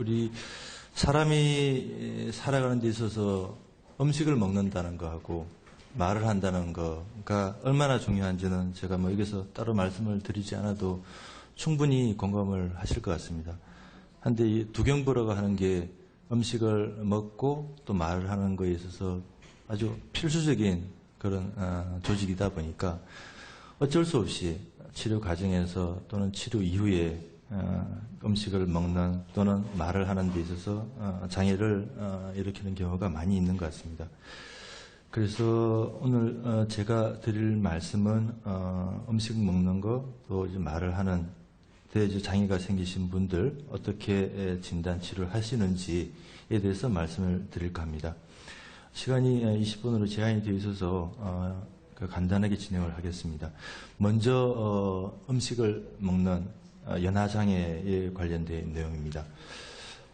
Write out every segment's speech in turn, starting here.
우리 사람이 살아가는 데 있어서 음식을 먹는다는 거하고 말을 한다는 거가 얼마나 중요한지는 제가 뭐 여기서 따로 말씀을 드리지 않아도 충분히 공감을 하실 것 같습니다. 한데 이 두경부라고 하는 게 음식을 먹고 또 말을 하는 거에 있어서 아주 필수적인 그런 어, 조직이다 보니까 어쩔 수 없이 치료 과정에서 또는 치료 이후에 어, 음식을 먹는 또는 말을 하는 데 있어서 어, 장애를 어, 일으키는 경우가 많이 있는 것 같습니다. 그래서 오늘 어, 제가 드릴 말씀은 어, 음식 먹는 거 또 말을 하는 데 장애가 생기신 분들 어떻게 진단 치료를 하시는지에 대해서 말씀을 드릴까 합니다. 시간이 20분으로 제한이 되어 있어서 어, 그 간단하게 진행을 하겠습니다. 먼저 어, 음식을 먹는 어, 연하장애에 관련된 내용입니다.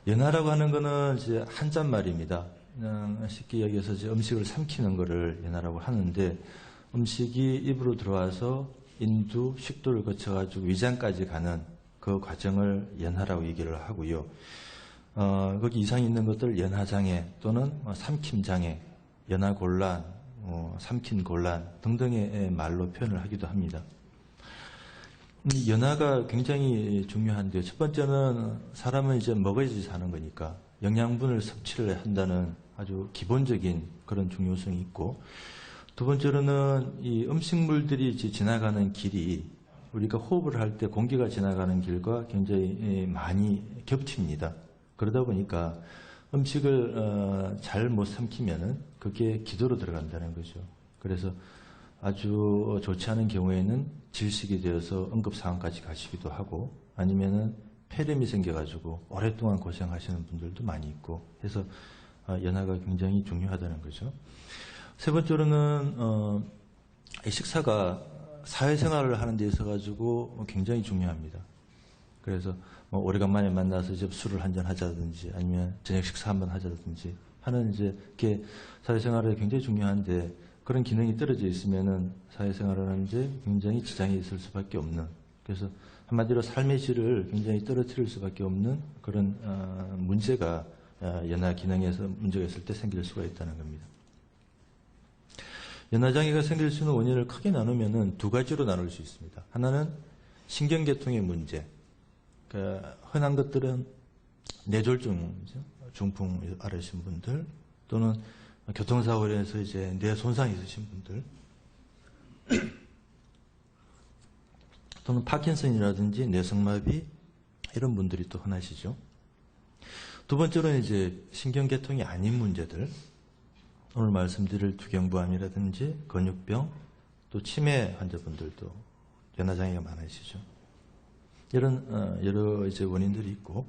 연하라고 하는 것은 이제 한자말입니다. 그냥 쉽게 이야기해서 이제 음식을 삼키는 것을 연하라고 하는데 음식이 입으로 들어와서 인두, 식도를 거쳐가지고 위장까지 가는 그 과정을 연하라고 얘기를 하고요. 어, 거기 이상이 있는 것들 연하장애 또는 뭐 삼킴장애, 연하곤란, 어, 삼킨곤란 등등의 말로 표현을 하기도 합니다. 이 연하가 굉장히 중요한데요. 첫 번째는 사람은 이제 먹어야지 사는 거니까 영양분을 섭취를 한다는 아주 기본적인 그런 중요성이 있고 두 번째로는 이 음식물들이 지나가는 길이 우리가 호흡을 할 때 공기가 지나가는 길과 굉장히 많이 겹칩니다. 그러다 보니까 음식을 어, 잘못 삼키면은 그게 기도로 들어간다는 거죠. 그래서 아주 좋지 않은 경우에는 질식이 되어서 응급 상황까지 가시기도 하고 아니면은 폐렴이 생겨가지고 오랫동안 고생하시는 분들도 많이 있고 해서 어, 연화가 굉장히 중요하다는 거죠. 세 번째로는 어, 식사가 사회생활을 하는 데 있어 가지고 굉장히 중요합니다. 그래서 뭐 오래간만에 만나서 이제 술을 한 잔 하자든지 아니면 저녁 식사 한번 하자든지 하는 이제 이렇게 사회생활에 굉장히 중요한데 그런 기능이 떨어져 있으면은 사회생활을 하는데 굉장히 지장이 있을 수밖에 없는 그래서 한마디로 삶의 질을 굉장히 떨어뜨릴 수밖에 없는 그런 어, 문제가 어, 연화 기능에서 문제가 있을 때 생길 수가 있다는 겁니다. 연화장애가 생길 수 있는 원인을 크게 나누면 두 가지로 나눌 수 있습니다. 하나는 신경계통의 문제. 그러니까 흔한 것들은 뇌졸중, 중풍 앓으신 분들 또는 교통사고로 인해서 이제 뇌 손상이 있으신 분들 또는 파킨슨이라든지 뇌성마비 이런 분들이 또 흔하시죠. 두 번째로는 이제 신경계통이 아닌 문제들 오늘 말씀드릴 두경부암이라든지 근육병 또 치매 환자분들도 연화장애가 많으시죠. 이런 어, 여러 이제 원인들이 있고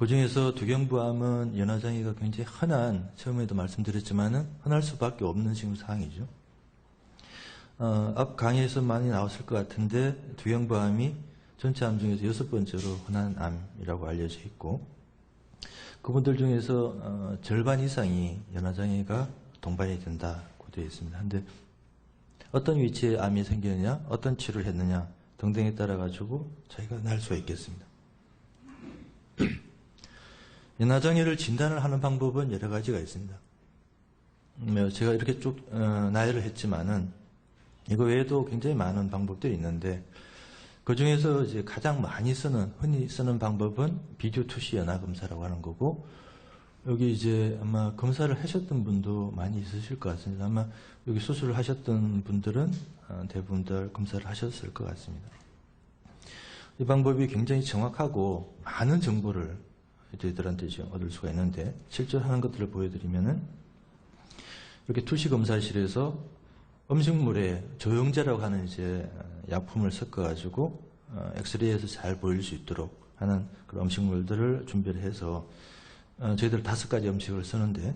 그 중에서 두경부암은 연화장애가 굉장히 흔한 처음에도 말씀드렸지만은 흔할 수밖에 없는 지금 상황이죠. 어, 앞 강의에서 많이 나왔을 것 같은데 두경부암이 전체 암 중에서 여섯 번째로 흔한 암이라고 알려져 있고 그분들 중에서 어, 절반 이상이 연화장애가 동반이 된다고 되어 있습니다. 근데 어떤 위치에 암이 생기느냐, 어떤 치료를 했느냐 등등에 따라 가지고 차이가 날 수가 있겠습니다. 연화장애를 진단을 하는 방법은 여러 가지가 있습니다. 뭐 제가 이렇게 쭉 어, 나열을 했지만은 이거 외에도 굉장히 많은 방법들이 있는데 그 중에서 이제 가장 많이 쓰는, 흔히 쓰는 방법은 비디오 투시 연화 검사라고 하는 거고, 여기 이제 아마 검사를 하셨던 분도 많이 있으실 것 같습니다. 아마 여기 수술을 하셨던 분들은 어, 대부분들 검사를 하셨을 것 같습니다. 이 방법이 굉장히 정확하고 많은 정보를 저희들한테 지금 얻을 수가 있는데, 실제로 하는 것들을 보여드리면은, 이렇게 투시 검사실에서 음식물에 조영제라고 하는 이제 약품을 섞어가지고 어, 엑스레이에서 잘 보일 수 있도록 하는 그런 음식물들을 준비를 해서 어, 저희들 다섯 가지 음식을 쓰는데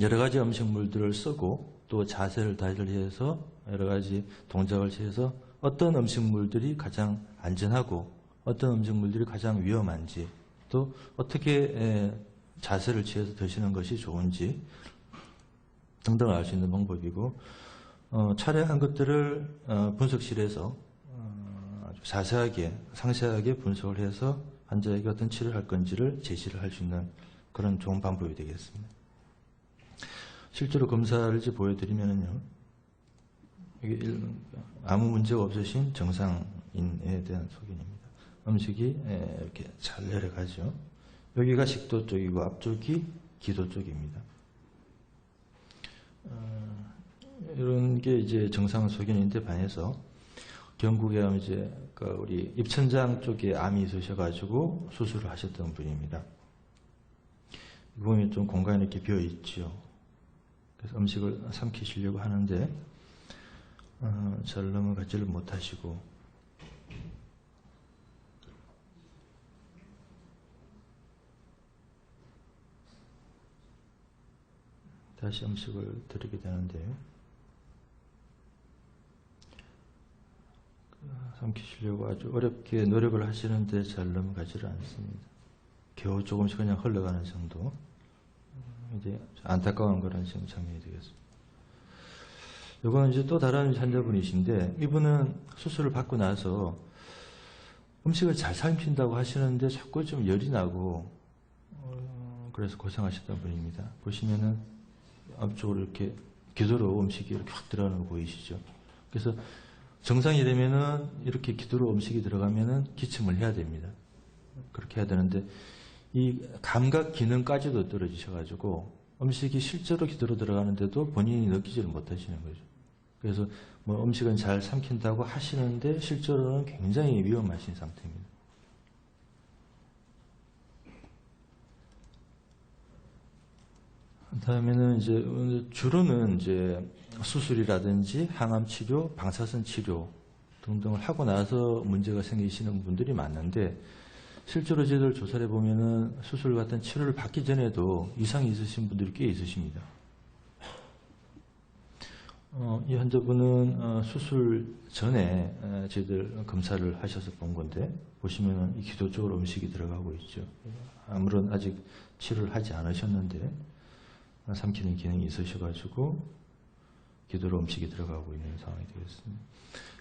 여러 가지 음식물들을 쓰고 또 자세를 달리해서 여러 가지 동작을 취해서 어떤 음식물들이 가장 안전하고 어떤 음식물들이 가장 위험한지 또 어떻게 자세를 취해서 드시는 것이 좋은지 등등을 알수 있는 방법이고 어, 촬영한 것들을 어, 분석실에서 어, 아주 자세하게 상세하게 분석을 해서 환자에게 어떤 치료를 할 건지를 제시를 할 수 있는 그런 좋은 방법이 되겠습니다. 실제로 검사를 이제 일- 아무 문제가 없으신 정상인에 대한 소견입니다. 음식이 에, 이렇게 잘 내려가죠. 여기가 식도 쪽이고 앞쪽이 기도 쪽입니다. 어, 이런 게 이제 정상 소견인데 반해서 경국에 하면 이제 그 우리 입천장 쪽에 암이 있으셔가지고 수술을 하셨던 분입니다. 이 부분이 좀 공간이 이렇게 비어 있죠. 그래서 음식을 삼키시려고 하는데 어, 잘 넘어가지를 못하시고 다시 음식을 드리게 되는데요. 삼키시려고 아주 어렵게 노력을 하시는데 잘 넘어가지를 않습니다. 겨우 조금씩 그냥 흘러가는 정도. 음, 이제 안타까운 그런 지금 장면이 되겠습니다. 이거는 이제 또 다른 환자분이신데 이분은 수술을 받고 나서 음식을 잘 삼킨다고 하시는데 자꾸 좀 열이 나고 어, 그래서 고생하셨던 분입니다. 보시면은 앞쪽으로 이렇게 기도로 음식이 이렇게 확 들어가는 거 보이시죠? 그래서 정상이 되면은 이렇게 기도로 음식이 들어가면은 기침을 해야 됩니다. 그렇게 해야 되는데 이 감각 기능까지도 떨어지셔가지고 음식이 실제로 기도로 들어가는데도 본인이 느끼지를 못하시는 거죠. 그래서 뭐 음식은 잘 삼킨다고 하시는데 실제로는 굉장히 위험하신 상태입니다. 다음에는 이제 주로는 이제 수술이라든지 항암 치료, 방사선 치료 등등을 하고 나서 문제가 생기시는 분들이 많은데 실제로 저희들 조사를 해보면은 수술 같은 치료를 받기 전에도 이상이 있으신 분들이 꽤 있으십니다. 어, 이 환자분은 어, 수술 전에 어, 저희들 검사를 하셔서 본 건데 보시면은 이 기도 쪽으로 음식이 들어가고 있죠. 아무런 아직 치료를 하지 않으셨는데 어, 삼키는 기능이 있으셔가지고 기도로 음식이 들어가고 있는 상황이 되겠습니다.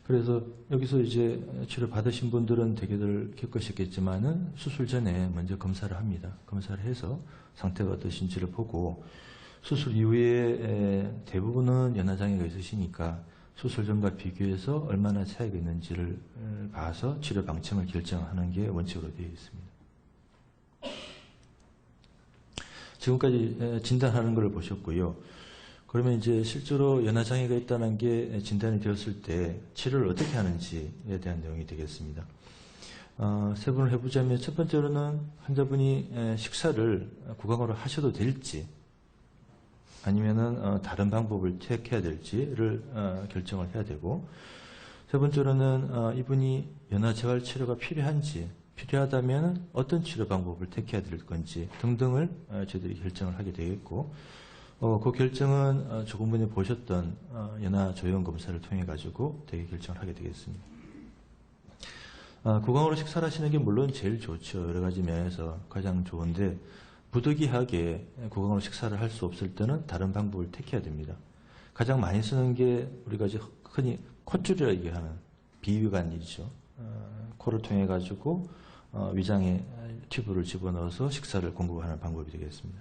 그래서 여기서 이제 치료 받으신 분들은 대개들 겪으셨겠지만은 수술 전에 먼저 검사를 합니다. 검사를 해서 상태가 어떠신지를 보고 수술 이후에 대부분은 연화장애가 있으시니까 수술 전과 비교해서 얼마나 차이가 있는지를 봐서 치료 방침을 결정하는 게 원칙으로 되어 있습니다. 지금까지 진단하는 걸 보셨고요. 그러면 이제 실제로 연화장애가 있다는 게 진단이 되었을 때 치료를 어떻게 하는지에 대한 내용이 되겠습니다. 어, 세 분을 해보자면 첫 번째로는 환자분이 식사를 구강으로 하셔도 될지 아니면은 어, 다른 방법을 택해야 될지를 어, 결정을 해야 되고 세 번째로는 어, 이분이 연화재활 치료가 필요한지 필요하다면 어떤 치료 방법을 택해야 될 건지 등등을 저희들이 결정을 하게 되겠고 그 결정은 조금 전에 보셨던 연화 조형 검사를 통해 가지고 되게 결정을 하게 되겠습니다. 구강으로 식사를 하시는 게 물론 제일 좋죠. 여러 가지 면에서 가장 좋은데 부득이하게 구강으로 식사를 할 수 없을 때는 다른 방법을 택해야 됩니다. 가장 많이 쓰는 게 우리가 이제 흔히 콧줄이라고 얘기하는 비위관이죠. 어, 코를 통해 가지고 어, 위장에 튜브를 집어넣어서 식사를 공급하는 방법이 되겠습니다.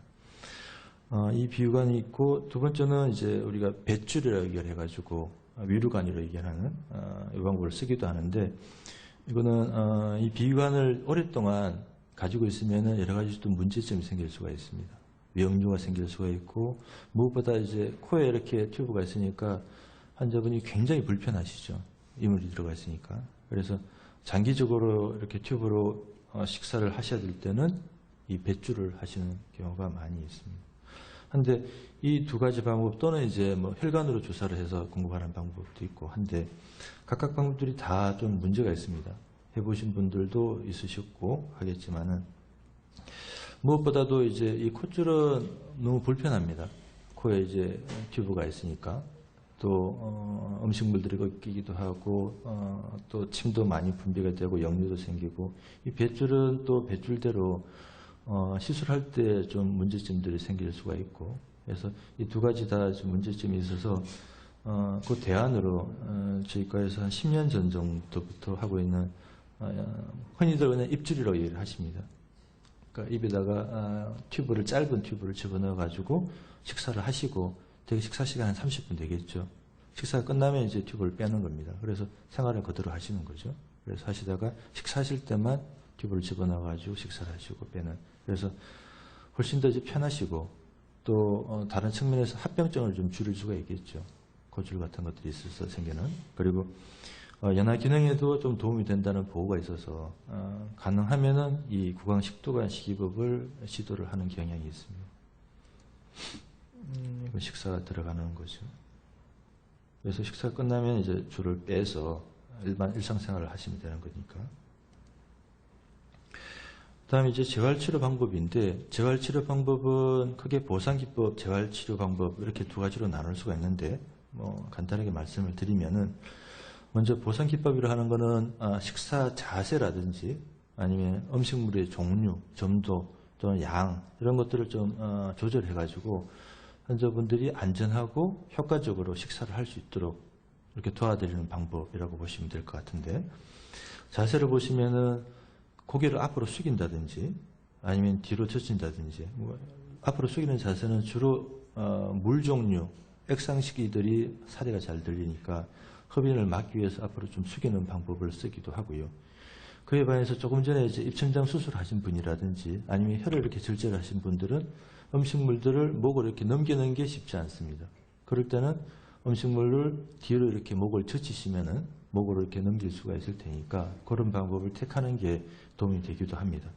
어, 이 비위관이 있고 두 번째는 이제 우리가 배줄이라고 얘기를 해가지고 위루관이라고 얘기하는 이 방법을 쓰기도 하는데 이거는 이 비위관을 오랫동안 가지고 있으면 여러 가지 또 문제점이 생길 수가 있습니다. 위험류가 생길 수가 있고 무엇보다 이제 코에 이렇게 튜브가 있으니까 환자분이 굉장히 불편하시죠. 이물이 들어가 있으니까. 그래서 장기적으로 이렇게 튜브로 어, 식사를 하셔야 될 때는 이 배출을 하시는 경우가 많이 있습니다. 한데 이 두 가지 방법 또는 이제 뭐 혈관으로 주사를 해서 공급하는 방법도 있고 한데 각각 방법들이 다 좀 문제가 있습니다. 해보신 분들도 있으셨고 하겠지만은 무엇보다도 이제 이 콧줄은 너무 불편합니다. 코에 이제 튜브가 있으니까 또 어, 음식물들이 꺾이기도 하고 어, 또 침도 많이 분비가 되고 역류도 생기고 이 뱃줄은 또 뱃줄대로 어, 시술할 때 좀 문제점들이 생길 수가 있고 그래서 이 두 가지 다 문제점이 있어서 그 대안으로 저희과에서 한 10년 전 정도부터 하고 있는 어, 흔히들 그냥 입줄이라고 얘기를 하십니다. 그러니까 입에다가 아, 튜브를 짧은 튜브를 집어넣어 가지고 식사를 하시고 되게 식사 시간 한 30분 되겠죠. 식사가 끝나면 이제 튜브를 빼는 겁니다. 그래서 생활을 그대로 하시는 거죠. 그래서 하시다가 식사하실 때만 튜브를 집어넣어 가지고 식사를 하시고 빼는. 그래서 훨씬 더 이제 편하시고 또 어, 다른 측면에서 합병증을 좀 줄일 수가 있겠죠. 고줄 같은 것들이 있어서 생기는. 그리고 어, 연화 기능에도 좀 도움이 된다는 보고가 있어서 어, 가능하면은 이 구강 식도관 식이법을 시도를 하는 경향이 있습니다. 음, 식사가 들어가는 거죠. 그래서 식사 끝나면 이제 줄을 빼서 일반 일상생활을 하시면 되는 거니까. 다음에 이제 재활치료 방법인데 재활치료 방법은 크게 보상기법, 재활치료 방법 이렇게 두 가지로 나눌 수가 있는데 뭐 간단하게 말씀을 드리면은 먼저 보상기법이라 하는 거는 아, 식사 자세라든지 아니면 음식물의 종류, 점도 또는 양 이런 것들을 좀 어, 조절해 가지고 환자분들이 안전하고 효과적으로 식사를 할 수 있도록 이렇게 도와드리는 방법이라고 보시면 될 것 같은데 자세를 보시면은 고개를 앞으로 숙인다든지 아니면 뒤로 젖힌다든지 뭐 앞으로 숙이는 자세는 주로 어, 물 종류 액상식이들이 사례가 잘 들리니까 흡인을 막기 위해서 앞으로 좀 숙이는 방법을 쓰기도 하고요. 그에 반해서 조금 전에 이제 입천장 수술하신 분이라든지 아니면 혀를 이렇게 절제하신 분들은 음식물들을 목을 이렇게 넘기는 게 쉽지 않습니다. 그럴 때는 음식물을 뒤로 이렇게 목을 젖히시면은 목으로 이렇게 넘길 수가 있을 테니까 그런 방법을 택하는 게 도움이 되기도 합니다.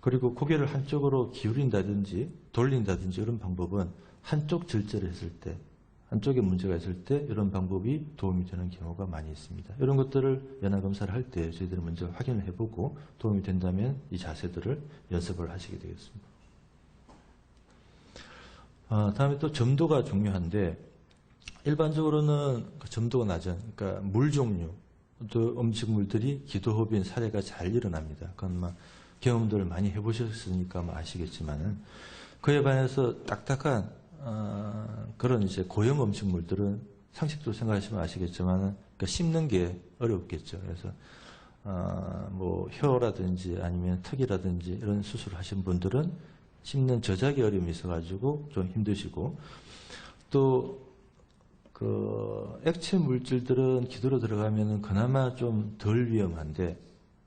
그리고 고개를 한쪽으로 기울인다든지 돌린다든지 이런 방법은 한쪽 절제를 했을 때 한쪽에 문제가 있을 때 이런 방법이 도움이 되는 경우가 많이 있습니다. 이런 것들을 연화 검사를 할 때 저희들은 먼저 확인을 해보고 도움이 된다면 이 자세들을 연습을 하시게 되겠습니다. 아, 다음에 또 점도가 중요한데 일반적으로는 그 점도가 낮은 그러니까 물 종류 또 음식물들이 기도흡인 사례가 잘 일어납니다. 그건 막 경험들을 많이 해보셨으니까 뭐 아시겠지만은 그에 반해서 딱딱한 어, 그런 이제 고형 음식물들은 상식적으로 생각하시면 아시겠지만 그러니까 씹는 게 어렵겠죠. 그래서 어, 뭐 혀라든지 아니면 턱이라든지 이런 수술을 하신 분들은 씹는 저작의 어려움이 있어가지고 좀 힘드시고 또 그 액체 물질들은 기도로 들어가면 그나마 좀 덜 위험한데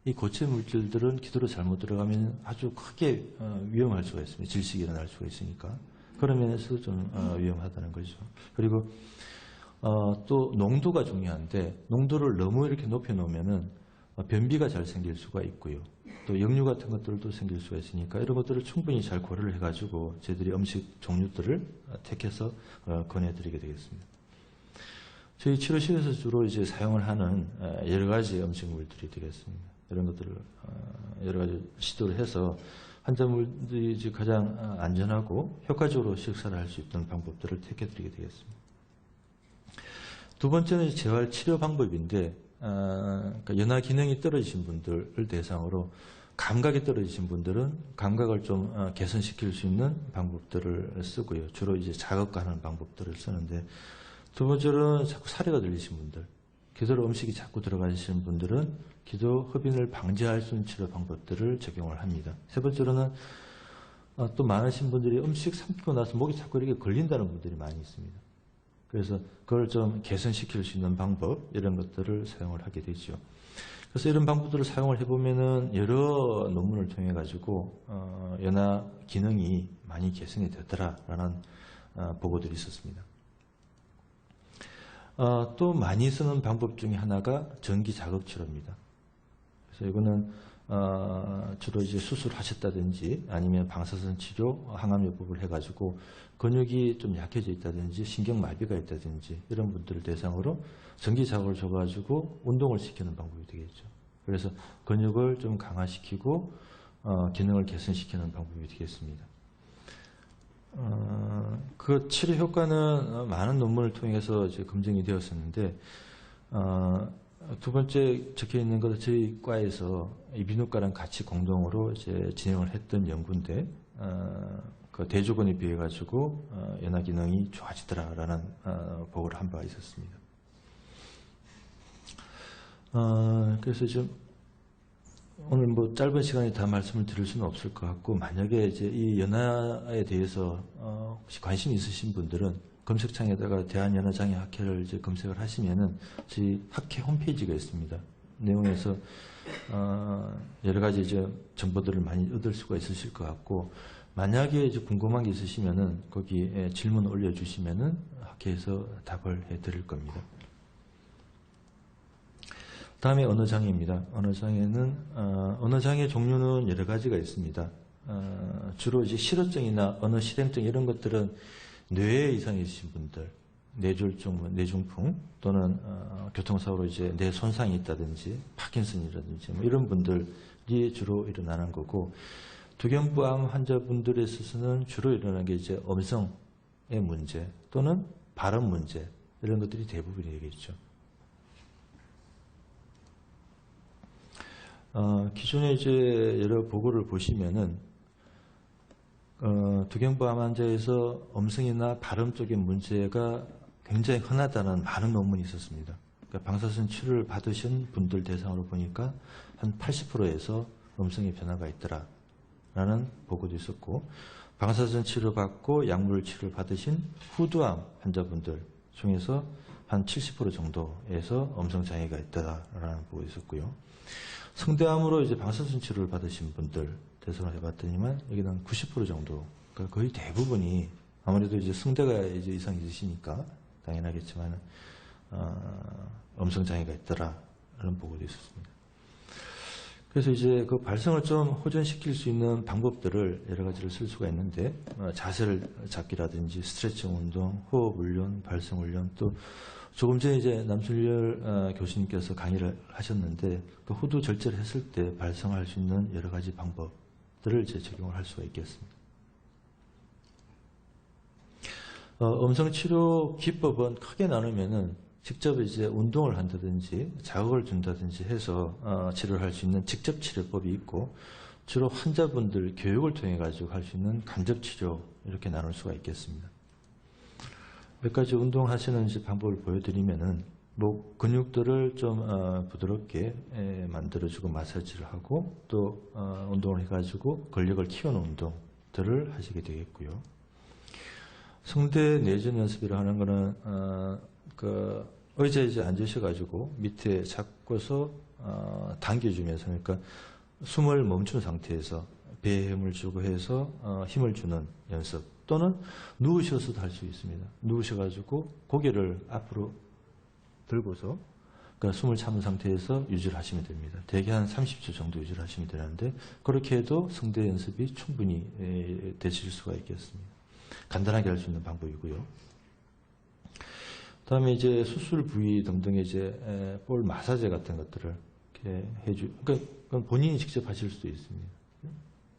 이 고체 물질들은 기도로 잘못 들어가면 아주 크게 어, 위험할 수가 있습니다. 질식이 일어날 수가 있으니까. 그런 면에서 좀 어, 위험하다는 거죠. 그리고 어, 또 농도가 중요한데 농도를 너무 이렇게 높여 놓으면은 어, 변비가 잘 생길 수가 있고요. 또 역류 같은 것들도 생길 수가 있으니까 이런 것들을 충분히 잘 고려를 해가지고 저희들이 음식 종류들을 택해서 권해드리게 되겠습니다. 저희 치료실에서 주로 이제 사용을 하는 여러 가지 음식물들이 되겠습니다. 이런 것들을 여러 가지 시도를 해서 환자분들이 가장 어, 안전하고 효과적으로 식사를 할 수 있는 방법들을 택해드리게 되겠습니다. 두 번째는 재활 치료 방법인데 어, 연화 기능이 떨어지신 분들을 대상으로 감각이 떨어지신 분들은 감각을 좀 어, 개선시킬 수 있는 방법들을 쓰고요. 주로 이제 자극하는 방법들을 쓰는데 두 번째로는 자꾸 사례가 들리신 분들, 기도로 음식이 자꾸 들어가시는 분들은 기도 흡인을 방지할 수 있는 치료 방법들을 적용을 합니다. 세 번째로는 어, 또 많으신 분들이 음식 삼키고 나서 목이 자꾸 이렇게 걸린다는 분들이 많이 있습니다. 그래서 그걸 좀 개선시킬 수 있는 방법 이런 것들을 사용을 하게 되죠. 그래서 이런 방법들을 사용을 해보면은 여러 논문을 통해 가지고 어, 연화 기능이 많이 개선이 되더라라는 어, 보고들이 있었습니다. 어, 또 많이 쓰는 방법 중에 하나가 전기 자극 치료입니다. 그래서 이거는 어, 주로 이제 수술하셨다든지 아니면 방사선 치료, 항암 요법을 해가지고 근육이 좀 약해져 있다든지 신경마비가 있다든지 이런 분들을 대상으로 전기 자극을 줘가지고 운동을 시키는 방법이 되겠죠. 그래서 근육을 좀 강화시키고 어, 기능을 개선시키는 방법이 되겠습니다. 어, 그 치료 효과는 많은 논문을 통해서 이제 검증이 되었었는데 어, 두 번째 적혀 있는 것은 저희 과에서 이비인후과랑 같이 공동으로 이제 진행을 했던 연구인데 어, 그 대조군에 비해 가지고 어, 연화 기능이 좋아지더라라는 어, 보고를 한 바가 있었습니다. 어, 그래서 좀 오늘 뭐 짧은 시간에 다 말씀을 드릴 수는 없을 것 같고 만약에 이제 이 연화에 대해서 어, 혹시 관심 있으신 분들은 검색창에다가 대한연화장애 학회를 이제 검색을 하시면은 저희 학회 홈페이지가 있습니다. 내용에서 어, 여러 가지 이제 정보들을 많이 얻을 수가 있으실 것 같고 만약에 이제 궁금한 게 있으시면은 거기에 질문 올려주시면은 학회에서 답을 해드릴 겁니다. 다음에 언어장애입니다. 언어장애는 어, 언어장애 종류는 여러 가지가 있습니다. 어, 주로 이제 실어증이나 언어 실행증 이런 것들은 뇌에 이상이 있으신 분들, 뇌졸중, 뭐 뇌중풍 또는 어, 교통사고로 이제 뇌 손상이 있다든지 파킨슨이라든지 뭐 이런 분들이 주로 일어나는 거고 두경부암 환자분들에 있어서는 주로 일어나는 게 이제 음성의 문제 또는 발음 문제 이런 것들이 대부분이겠죠. 어, 기존에 이제 여러 보고를 보시면은 어, 두경부암 환자에서 음성이나 발음 쪽의 문제가 굉장히 흔하다는 많은 논문이 있었습니다. 그러니까 방사선 치료를 받으신 분들 대상으로 보니까 한 80%에서 음성의 변화가 있더라라는 보고도 있었고 방사선 치료 받고 약물 치료를 받으신 후두암 환자분들 중에서 한 70% 정도에서 음성 장애가 있다라는 보고 있었고요. 성대암으로 이제 방사선 치료를 받으신 분들 대상으로 해봤더니만 여기는 90% 정도, 그러니까 거의 대부분이 아무래도 이제 성대가 이제 이상 있으시니까 당연하겠지만 어, 음성 장애가 있더라라는 보고도 있었습니다. 그래서 이제 그 발성을 좀 호전시킬 수 있는 방법들을 여러 가지를 쓸 수가 있는데 어, 자세를 잡기라든지 스트레칭 운동, 호흡 훈련, 발성 훈련 또 조금 전에 이제 남순열 어, 교수님께서 강의를 하셨는데 그 호두 절제를 했을 때 발성할 수 있는 여러 가지 방법 들을 이제 적용을 할 수가 있겠습니다. 어, 음성 치료 기법은 크게 나누면은 직접 이제 운동을 한다든지 자극을 준다든지 해서 어, 치료를 할 수 있는 직접 치료법이 있고 주로 환자분들 교육을 통해 가지고 할 수 있는 간접 치료 이렇게 나눌 수가 있겠습니다. 몇 가지 운동하시는 방법을 보여드리면은 뭐 근육들을 좀 어, 부드럽게 에, 만들어주고 마사지를 하고 또 어, 운동을 해가지고 근력을 키우는 운동들을 하시게 되겠고요. 성대 내전 연습이라 하는 거는 어, 그 의자에 앉으셔가지고 밑에 잡고서 어, 당겨주면서 그러니까 숨을 멈춘 상태에서 배에 힘을 주고 해서 어, 힘을 주는 연습 또는 누우셔서도 할 수 있습니다. 누우셔가지고 고개를 앞으로 들고서 그러니까 숨을 참은 상태에서 유지를 하시면 됩니다. 대개 한 30초 정도 유지를 하시면 되는데 그렇게 해도 성대 연습이 충분히 에, 되실 수가 있겠습니다. 간단하게 할 수 있는 방법이고요. 다음에 이제 수술 부위 등등의 이제 에, 볼 마사지 같은 것들을 이렇게 해주, 그러니까 본인이 직접 하실 수도 있습니다.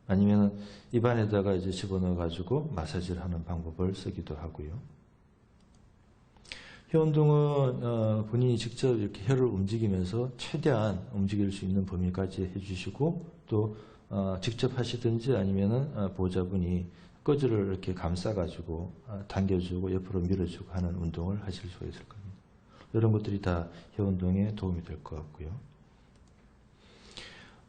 아니면 입안에다가 이제 집어넣어 가지고 마사지를 하는 방법을 쓰기도 하고요. 혀 운동은 어, 본인이 직접 이렇게 혀를 움직이면서 최대한 움직일 수 있는 범위까지 해주시고 또 어, 직접 하시든지 아니면은 어, 보호자분이 꺼즈를 이렇게 감싸가지고 어, 당겨주고 옆으로 밀어주고 하는 운동을 하실 수가 있을 겁니다. 이런 것들이 다혀 운동에 도움이 될 것 같고요.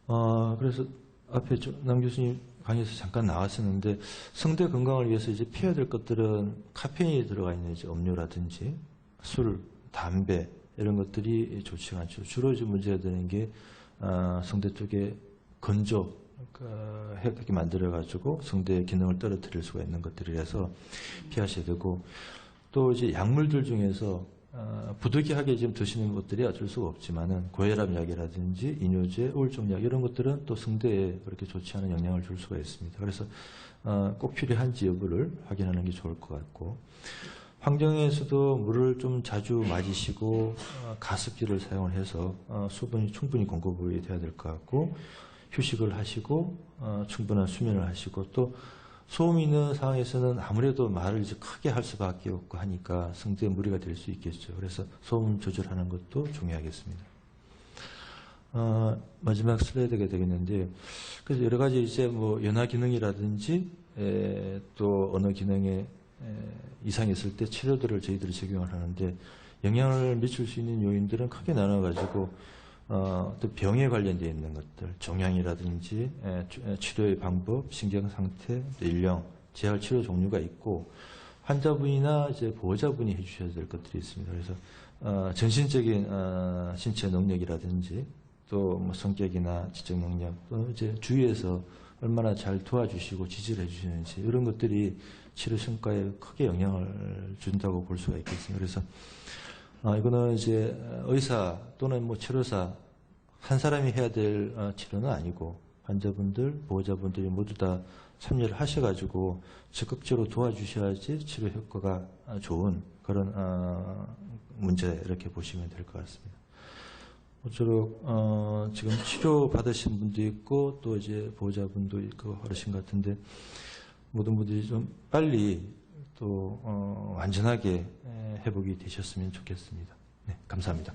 어, 그래서 앞에 남 교수님 강의에서 잠깐 나왔었는데 성대 건강을 위해서 이제 피해야 될 것들은 카페인이 들어가 있는 이제 음료라든지 술, 담배 이런 것들이 좋지 않죠. 주로 이제 문제가 되는 게 어, 성대 쪽에 건조 그, 해하게 만들어 가지고 성대 기능을 떨어뜨릴 수가 있는 것들이라서 피하셔야 되고 또 이제 약물들 중에서 어, 부득이하게 지금 드시는 것들이 어쩔 수가 없지만은 고혈압 약이라든지 이뇨제, 우울증 약 이런 것들은 또 성대에 그렇게 좋지 않은 영향을 줄 수가 있습니다. 그래서 어, 꼭 필요한지 여부를 확인하는 게 좋을 것 같고 환경에서도 물을 좀 자주 마시고 어, 가습기를 사용을 해서 어, 수분이 충분히 공급이 돼야 될 것 같고 휴식을 하시고 어, 충분한 수면을 하시고 또 소음이 있는 상황에서는 아무래도 말을 이제 크게 할 수밖에 없고 하니까 성대에 무리가 될 수 있겠죠. 그래서 소음 조절하는 것도 중요하겠습니다. 어, 마지막 슬라이드가 되겠는데, 그래서 여러 가지 이제 뭐 연화 기능이라든지 에, 또 언어 기능에 에, 이상이 있을 때 치료들을 저희들이 적용을 하는데 영향을 미칠 수 있는 요인들은 크게 나눠가지고 어, 또 병에 관련되어 있는 것들, 종양이라든지 치료의 방법, 신경 상태, 또 연령, 재활 치료 종류가 있고 환자분이나 이제 보호자분이 해주셔야 될 것들이 있습니다. 그래서 어, 전신적인 어, 신체 능력이라든지 또 뭐 성격이나 지적 능력, 또 이제 주위에서 얼마나 잘 도와주시고 지지를 해주시는지 이런 것들이 치료 성과에 크게 영향을 준다고 볼 수가 있겠습니다. 그래서 어, 이거는 이제 의사 또는 뭐 치료사 한 사람이 해야 될 어, 치료는 아니고 환자분들, 보호자분들이 모두 다 참여를 하셔가지고 적극적으로 도와주셔야지 치료 효과가 어, 좋은 그런 어, 문제 이렇게 보시면 될 것 같습니다. 모쪼록 어, 지금 치료 받으신 분도 있고 또 이제 보호자분도 있고 것 같은데 모든 분들이 좀 빨리 또 어, 완전하게 에, 회복이 되셨으면 좋겠습니다. 네, 감사합니다.